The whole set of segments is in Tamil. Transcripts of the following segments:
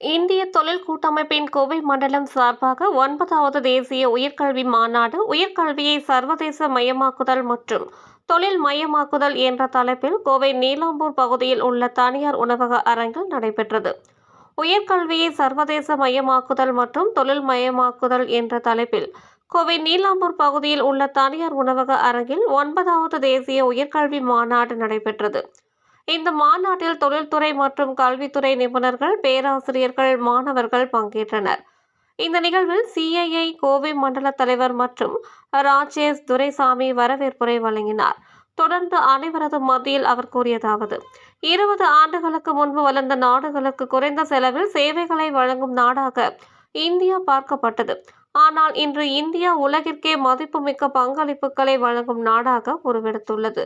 இந்திய தொழில் கூட்டமைப்பின் கோவை மண்டலம் சார்பாக ஒன்பதாவது தேசிய உயர்கல்வி மாநாடு உயர்கல்வியை சர்வதேச மயமாக்குதல் மற்றும் தொழில் மயமாக்குதல் என்ற தலைப்பில் கோவை நீலாம்பூர் பகுதியில் உள்ள தனியார் உணவக அரங்கில் நடைபெற்றது. உயர்கல்வியை சர்வதேச மயமாக்குதல் மற்றும் தொழில் மயமாக்குதல் என்ற தலைப்பில் கோவை நீலாம்பூர் பகுதியில் உள்ள தனியார் உணவக அரங்கில் ஒன்பதாவது தேசிய உயர்கல்வி மாநாடு நடைபெற்றது. இந்த மாநாட்டில் தொழில்துறை மற்றும் கல்வித்துறை நிபுணர்கள் பேராசிரியர்கள் மாணவர்கள் பங்கேற்றனர். இந்த நிகழ்வில் சிஐஐ கோவை மண்டல தலைவர் மற்றும் ராஜேஷ் துரைசாமி வரவேற்புரை வழங்கினார். தொடர்ந்து அனைவரது மத்தியில் அவர் கூறியதாவது இருபது ஆண்டுகளுக்கு முன்பு வளர்ந்த நாடுகளுக்கு குறைந்த செலவில் சேவைகளை வழங்கும் நாடாக இந்தியா பார்க்கப்பட்டது. ஆனால் இன்று இந்தியா உலகிற்கே மதிப்புமிக்க பங்களிப்புகளை வழங்கும் நாடாக உருவெடுத்துள்ளது.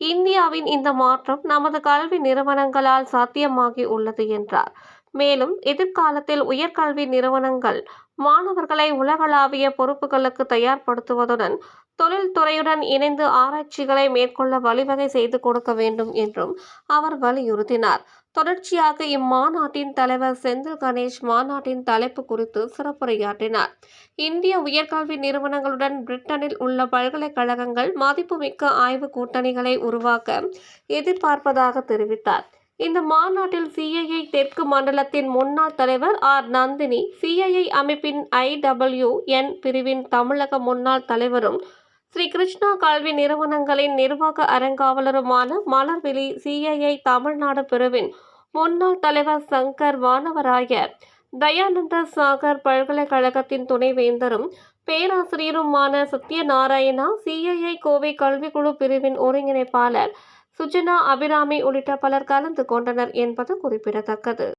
இந்தியாவின் இந்த மாற்றம் நமது கல்வி நிறுவனங்களால் சாத்தியமாகி உள்ளது என்றார். மேலும் எதிர்காலத்தில் உயர்கல்வி நிறுவனங்கள் மாணவர்களை உலகளாவிய பொறுப்புகளுக்கு தயார்படுத்துவதுடன் தொழில்துறையுடன் இணைந்து ஆராய்ச்சிகளை மேற்கொள்ள வழிவகை செய்து கொடுக்க வேண்டும் என்றும் அவர் வலியுறுத்தினார். தொடர்ச்சியாக இம்மாநாட்டின் தலைவர் செந்தில் கணேஷ் மாநாட்டின் தலைப்பு குறித்து சிறப்புரையாற்றினார். இந்திய உயர்கல்வி நிறுவனங்களுடன் பிரிட்டனில் உள்ள பல்கலைக்கழகங்கள் மதிப்புமிக்க ஆய்வு கூட்டணிகளை உருவாக்க எதிர்பார்ப்பதாக தெரிவித்தார். இந்த மாநாட்டில் சிஐஐ தெற்கு மண்டலத்தின் முன்னாள் தலைவர் ஆர். நந்தினி சிஐஐ அமைப்பின் ஐடபிள்யூ என் பிரிவின் தமிழக முன்னாள் தலைவரும் ஸ்ரீ கிருஷ்ணா கல்வி நிறுவனங்களின் நிர்வாக அறங்காவலருமான மலர்விழி சிஐஐ தமிழ்நாடு பிரிவின் முன்னாள் தலைவர் சங்கர் வானவராய தயானந்த சாகர் பல்கலைக்கழகத்தின் துணைவேந்தரும் பேராசிரியருமான சத்யநாராயணா சிஐஐ கோவை கல்விக்குழு பிரிவின் ஒருங்கிணைப்பாளர் சுஜனா அபிராமி உள்ளிட்ட பலர் கலந்து கொண்டனர் என்பது குறிப்பிடத்தக்கது.